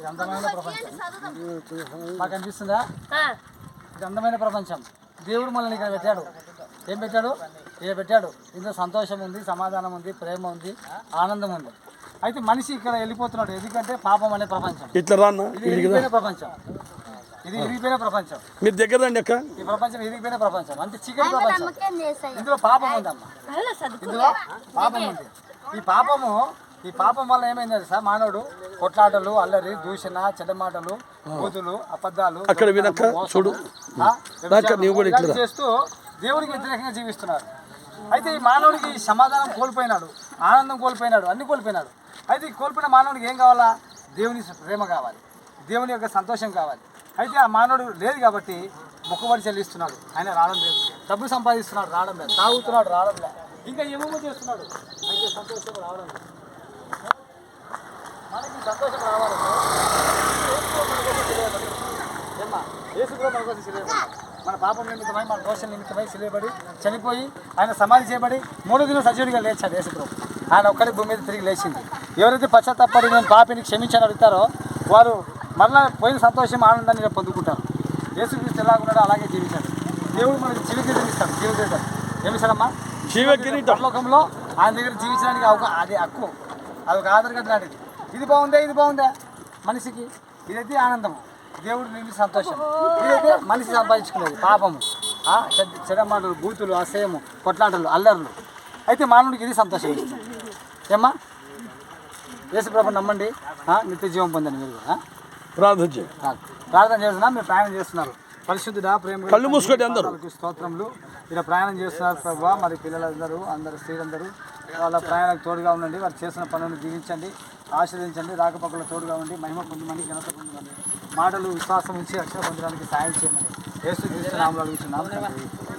ఇది అందమైన ప్రపంచం. మాకు అనిపిస్తుందా? ఇది అందమైన ప్రపంచం. దేవుడు మనల్ని ఇక్కడ పెట్టాడు. ఏం పెట్టాడు? ఇక్కడ పెట్టాడు? ఇందులో సంతోషం ఉంది సమాధానం ఉంది ప్రేమ ఉంది ఆనందం ఉంది. అయితే మనిషి ఇక్కడ వెళ్ళిపోతున్నాడు. ఎందుకంటే పాపం అనే ప్రపంచం. ఇట్లా రాన్న ఇది ఇరిగిపోయిన ప్రపంచం. ఇది ఇరిగిపోయిన ప్రపంచం. మీరు దగ్గర రండి అక్క. ఈ ప్రపంచం ఇరిగిపోయిన ప్రపంచం. అంటే చీకటి ప్రపంచం. ఇందులో పాపం ఉందమ్మా. ఇందులో పాపం ఉంది. ఈ పాపము ఈ పాపం వల్ల ఏమైంది తెలుసా? మానవుడు కొట్లాటలు అల్లరి దూషణ చెడ్డ మాటలు బూతులు అబద్ధాలు అక్కడ వినక్క చూడు. కూడా ఇట్లా చేస్తూ దేవుడికి వ్యతిరేకంగా జీవిస్తున్నారు. అయితే ఈ మానవుడికి సమాధానం కోల్పోయినాడు. ఆనందం కోల్పోయినాడు. అన్ని కోల్పోయినాడు. అయితే ఈ కోల్పోయిన మానవుడికి ఏం కావాలా? దేవుని ప్రేమ కావాలి. దేవుని యొక్క సంతోషం కావాలి. అయితే ఆ మానవుడు లేదు కాబట్టి మొక్కుబడి చెల్లిస్తున్నాడు. ఆయన రావడం లేదు. డబ్బు సంపాదిస్తున్నాడు రావడం లేదు. తాగుతున్నాడు రావడం లేదు. ఇంకా ఏమేమో చేస్తున్నాడు? అయితే సంతోషం రావడం లేదు. మనకి సంతోషం రావాలంటే మన కోసం. మన పాపం నిమిత్తమై మన దోషం నిమిత్తమై సిలువబడి చనిపోయి ఆయన సమాధి చేయబడి మూడు దిన సజీవుడిగా లేచాడు యేసుప్రభు ఆయన ఒక్కడి భూమి మీద తిరిగి లేచింది. ఎవరైతే పశ్చాత్తాపడి నేను పాపిని క్షమించని అడుగుతారో వారు మరలా పోయిన సంతోషం ఆనందాన్ని పొందుకుంటారు. యేసుక్రీస్తు ఎలా ఉన్నాడో అలాగే జీవించాడు. దేవుడు మనకి జీవితం ఇస్తాడు జీవితం ఏమిస్తాడమ్మా జీవ పరలోకంలో ఆయన దగ్గర జీవించడానికి అది హక్కు. అదొక ఆధారగత లాంటిది. ఇది బాగుందా ఇది బాగుందా? మనిషికి ఇదైతే ఆనందము దేవుడు నిండి సంతోషం. ఇదైతే మనిషి సంపాదించుకునేది పాపము. ఆ, చెడ్డ చెడ్డ మాటలు బూతులు అసహ్యము కొట్లాటలు అల్లర్లు. అయితే మానవుడికి ఇది సంతోషం. ఇస్తుంది ఏమ్మా? యేసుప్రభు నమ్మండి. ఆ, నిత్య జీవం పొందండి మీరు కూడా? ప్రార్థన చేయి. నాకు ప్రార్థన చేస్తున్నా మీరు ప్రయాణం చేస్తున్నారు. పరిశుద్ధుడా ప్రేమ కళ్ళు మూసుకోండి అందరూ. స్తోత్రములు. ఇలా ప్రయాణం చేస్తున్నారు ప్రభావ మరి పిల్లలందరూ అందరు స్త్రీలందరూ. వాళ్ళ ప్రయాణాలకు తోడుగా ఉండండి. వారు చేసిన పనులను జీవించండి. ఆశీర్వదించండి రాకపోకల తోడుగా ఉండి మహిమ పొందమని ఘనత పొందమని. మాటలు విశ్వాసం ఉంచి రక్షణ పొందడానికి సాయం చేయమని. యేసు క్రీస్తు నామములో అడుగుతున్నాం